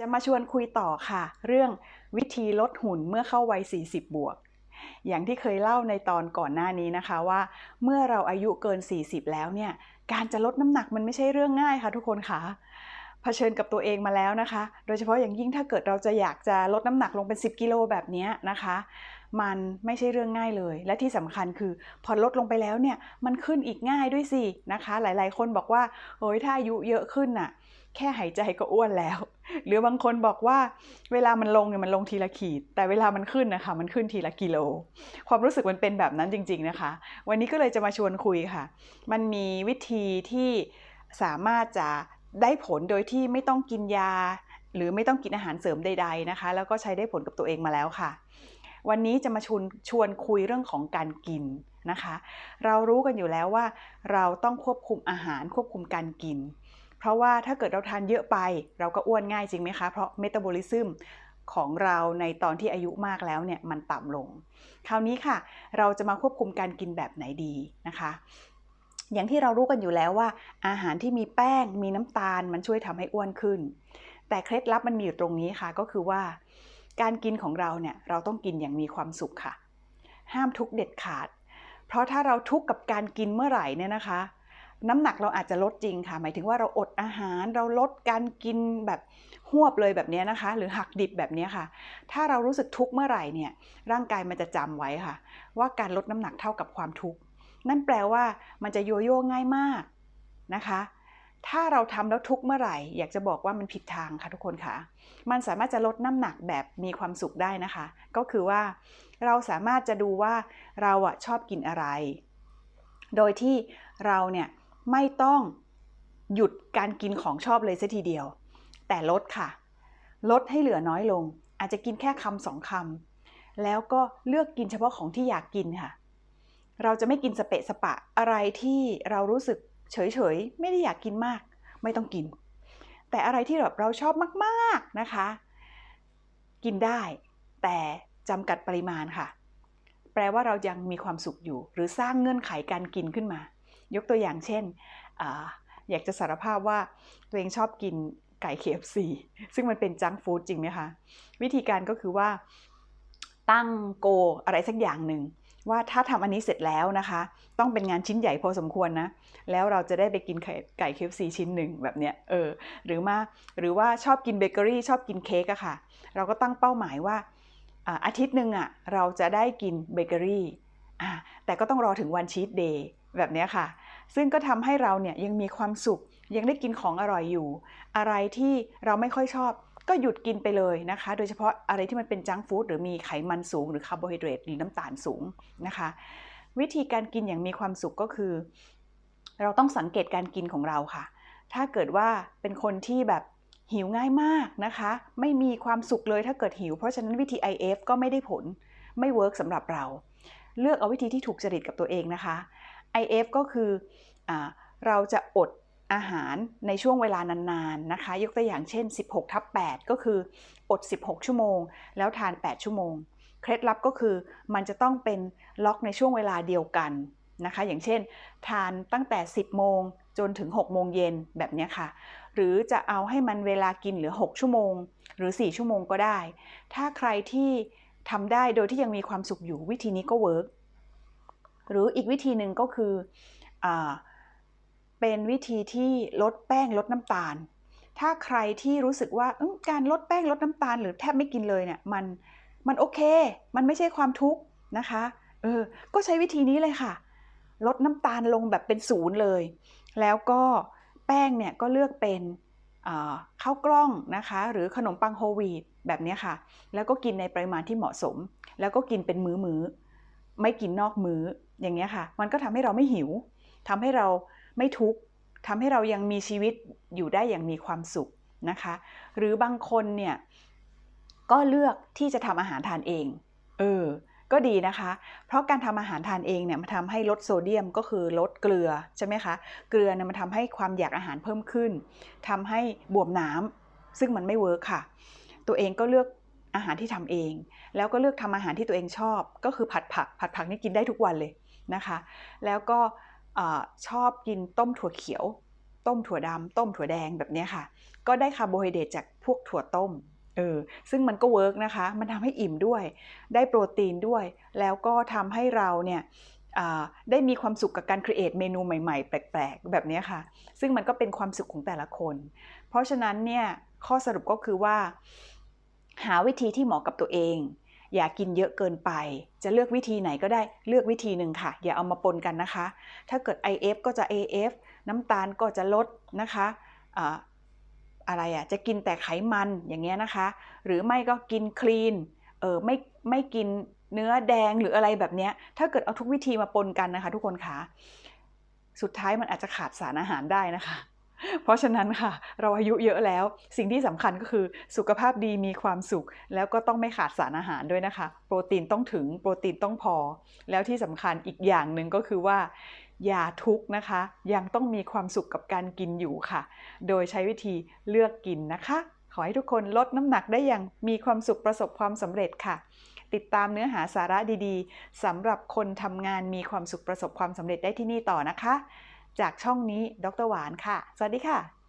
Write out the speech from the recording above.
จะมาชวนคุยต่อค่ะ เรื่องวิธีลดหุ่นเมื่อเข้าวัย 40 บวก อย่างที่เคยเล่าในตอนก่อนหน้านี้นะคะว่า เมื่อเราอายุเกิน 40 แล้วเนี่ย การจะลดน้ำหนักมันไม่ใช่เรื่องง่ายค่ะทุกคนค่ะเผชิญกับตัวเองมาแล้วนะคะ โดยเฉพาะอย่างยิ่งถ้าเกิดเราจะอยากจะลดน้ำหนักลงเป็น 10 กิโลแบบนี้นะคะ มันไม่ใช่เรื่องง่ายเลย และที่สำคัญคือพอลดลงไปแล้วเนี่ยมันขึ้นอีกง่ายด้วยสินะคะ หลายๆ คนบอกว่าโอ้ยถ้าอายุเยอะขึ้นน่ะแค่หายใจก็อ้วนแล้ว หรือบางคนบอกว่าเวลามันลงเนี่ยมันลงทีละขีด แต่เวลามันขึ้นนะคะ มันขึ้นทีละกิโล ความรู้สึกมันเป็นแบบนั้นจริง ๆนะคะ วันนี้ก็เลยจะมาชวนคุยค่ะ มันมีวิธีที่สามารถจะได้ผลโดยที่ไม่ต้องกินยา หรือไม่ต้องกินอาหารเสริมใด ๆนะคะ แล้วก็ใช้ได้ผลกับตัวเองมาแล้วค่ะ วันนี้จะมาชวนชวนคุยเรื่องของการกินนะคะ เรารู้กันอยู่แล้วว่า เราต้องควบคุมอาหารควบคุมการกิน เพราะว่าถ้าเกิดเราทานเยอะไป เราก็อ้วนง่ายจริงไหมคะ เพราะเมตาบอลิซึมของเราในตอนที่อายุมากแล้วเนี่ยมันต่ำลง คราวนี้ค่ะ เราจะมาควบคุมการกินแบบไหนดีนะคะ อย่างที่เรารู้กันอยู่แล้วว่า อาหารที่มีแป้งมีน้ำตาลมันช่วยทำให้อ้วนขึ้น แต่เคล็ดลับมันมีอยู่ตรงนี้ค่ะก็คือว่า การกินของเราเนี่ยเราต้องกินอย่างมีความสุขค่ะ ห้ามทุกเด็ดขาด เพราะถ้าเราทุกข์กับการกินเมื่อไหร่เนี่ยนะคะ น้ำหนักเราอาจจะลดจริงค่ะ หมายถึงว่าเราอดอาหารเราลดการกินแบบหวบเลยแบบนี้นะคะ หรือหักดิบแบบนี้ค่ะ ถ้าเรารู้สึกทุกข์เมื่อไหร่เนี่ยร่างกายมันจะจำไว้ค่ะ ว่าการลดน้ำหนักเท่ากับความทุกข์นั่นแปลว่ามันจะโยโย่ง่ายมากนะคะ ถ้าเราทำแล้วทุกเมื่อไหร่ อยากจะบอกว่ามันผิดทางค่ะทุกคนค่ะ มันสามารถจะลดน้ำหนักแบบมีความสุขได้นะคะ ก็คือว่าเราสามารถจะดูว่าเราอะชอบกินอะไร โดยที่เราเนี่ยไม่ต้องหยุดการกินของชอบเลยซะทีเดียว แต่ลดค่ะ ลดให้เหลือน้อยลง อาจจะกินแค่คำสองคำแล้วก็เลือกกินเฉพาะของที่อยากกินค่ะ เราจะไม่กินสเปะสปะอะไรที่เรารู้สึก เฉยๆ ไม่ได้อยากกินมาก ไม่ต้องกิน แต่อะไรที่แบบเราชอบมากๆนะคะ กินได้แต่จำกัดปริมาณค่ะ แปลว่าเรายังมีความสุขอยู่ หรือสร้างเงื่อนไขการกินขึ้นมา ยกตัวอย่างเช่นออยากจะสารภาพว่าตัวเองชอบกินไก่ KFC ซึ่งมันเป็นจังฟู้ดจริงไหมคะ วิธีการก็คือว่าตั้งโกอะไรสักอย่างหนึ่ง ว่าถ้าทำอันนี้เสร็จแล้วนะคะ ต้องเป็นงานชิ้นใหญ่พอสมควรนะ แล้วเราจะได้ไปกินไก่ KFC ชิ้นหนึ่งแบบเนี้ยเออหรือมาหรือว่าชอบกินเบเกอรี่ชอบกินเค้กอะค่ะ เราก็ตั้งเป้าหมายว่าอาทิตย์หนึ่งอะเราจะได้กินเบเกอรี่แต่ก็ต้องรอถึงวันชีตเดย์แบบนี้ค่ะ ซึ่งก็ทำให้เราเนี่ยยังมีความสุขยังได้กินของอร่อยอยู่ อะไรที่เราไม่ค่อยชอบ ก็หยุดกินไปเลยนะคะ โดยเฉพาะอะไรที่มันเป็นจังฟู้ดหรือมีไขมันสูง หรือคาร์โบไฮเดรตหรือน้ำตาลสูงนะคะ วิธีการกินอย่างมีความสุขก็คือ เราต้องสังเกตการกินของเราค่ะ ถ้าเกิดว่าเป็นคนที่แบบหิวง่ายมากนะคะ ไม่มีความสุขเลยถ้าเกิดหิว เพราะฉะนั้นวิธี IF ก็ไม่ได้ผลไม่เวิร์กสำหรับเรา เลือกเอาวิธีที่ถูกจริตกับตัวเองนะคะ IF ก็คืออเราจะอด อาหารในช่วงเวลานานๆนะคะ ยกตัวอย่างเช่น 16ทับ8ก็คืออด 16 ชั่วโมง แล้วทาน 8 ชั่วโมง เคล็ดลับก็คือมันจะต้องเป็นล็อกในช่วงเวลาเดียวกันนะคะ อย่างเช่น ทานตั้งแต่ 10 โมงจนถึง 6 โมงเย็นแบบนี้ค่ะ หรือจะเอาให้มันเวลากินเหลือ 6 ชั่วโมง หรือ 4 ชั่วโมงก็ได้ ถ้าใครที่ทำได้โดยที่ยังมีความสุขอยู่วิธีนี้ก็เวิร์กหรืออีกวิธีหนึ่งก็คืออ เป็นวิธีที่ลดแป้งลดน้ำตาล ถ้าใครที่รู้สึกว่าการลดแป้งลดน้ำตาล หรือแทบไม่กินเลยเนี่ยมันมันโอเค มันไม่ใช่ความทุกข์นะคะเออก็ใช้วิธีนี้เลยค่ะ ลดน้ำตาลลงแบบเป็นศูนย์เลย แล้วก็แป้งเนี่ยก็เลือกเป็นข้าวกล้องนะคะ หรือขนมปังโฮวีตแบบนี้ค่ะ แล้วก็กินในปริมาณที่เหมาะสม แล้วก็กินเป็นมือม้อๆไม่กินนอกมื้ออย่างเงี้ยค่ะ มันก็ทำให้เราไม่หิวทำให้เรา ไม่ทุกข์ทำให้เรายังมีชีวิตอยู่ได้อย่างมีความสุขนะคะ หรือบางคนเนี่ยก็เลือกที่จะทำอาหารทานเอง เออ ก็ดีนะคะ เพราะการทำอาหารทานเองเนี่ยมันทำให้ลดโซเดียมก็คือลดเกลือใช่ไหมคะ เกลือเนี่ยมันทำให้ความอยากอาหารเพิ่มขึ้นทำให้บวมน้ำซึ่งมันไม่เวิร์คค่ะ ตัวเองก็เลือกอาหารที่ทำเอง แล้วก็เลือกทำอาหารที่ตัวเองชอบ ก็คือผัดผัก ผัดผักนี่กินได้ทุกวันเลยนะคะ แล้วก็ ชอบกินต้มถั่วเขียว ต้มถั่วดำต้มถั่วแดงแบบนี้ค่ะ ก็ได้คาร์โบไฮเดรตจากพวกถั่วต้มเออซึ่งมันก็เวิร์กนะคะ มันทำให้อิ่มด้วย ได้โปรตีนด้วย แล้วก็ทำให้เราเนี่ยได้มีความสุขกับการครีเอทเมนูใหม่ๆ แปลกๆ แบบนี้ค่ะ ซึ่งมันก็เป็นความสุขของแต่ละคน เพราะฉะนั้นเนี่ยข้อสรุปก็คือว่า หาวิธีที่เหมาะกับตัวเอง อย่ากินเยอะเกินไป จะเลือกวิธีไหนก็ได้เลือกวิธีหนึ่งค่ะ อย่าเอามาปนกันนะคะ ถ้าเกิด IF ก็จะ AF น้ำตาลก็จะลดนะคะอ่าอะไรอะจะกินแต่ไขมันอย่างเงี้ยนะคะ หรือไม่ก็กินคลีนเออไม่ไม่กินเนื้อแดงหรืออะไรแบบเนี้ยถ้าเกิดเอาทุกวิธีมาปนกันนะคะ ทุกคนคะสุดท้ายมันอาจจะขาดสารอาหารได้นะคะ เพราะฉะนั้นค่ะ เราอายุเยอะแล้ว สิ่งที่สำคัญก็คือสุขภาพดีมีความสุข แล้วก็ต้องไม่ขาดสารอาหารด้วยนะคะ โปรตีนต้องถึงโปรตีนต้องพอ แล้วที่สำคัญอีกอย่างหนึ่งก็คือว่า อย่าทุกนะคะ ยังต้องมีความสุขกับการกินอยู่ค่ะ โดยใช้วิธีเลือกกินนะคะ ขอให้ทุกคนลดน้ำหนักได้อย่างมีความสุขประสบความสำเร็จค่ะติดตามเนื้อหาสาระดีๆสำหรับคนทำงานมีความสุขประสบความสำเร็จได้ที่นี่ต่อนะคะ จากช่องนี้ดรหวานค่ะ สวัสดีค่ะ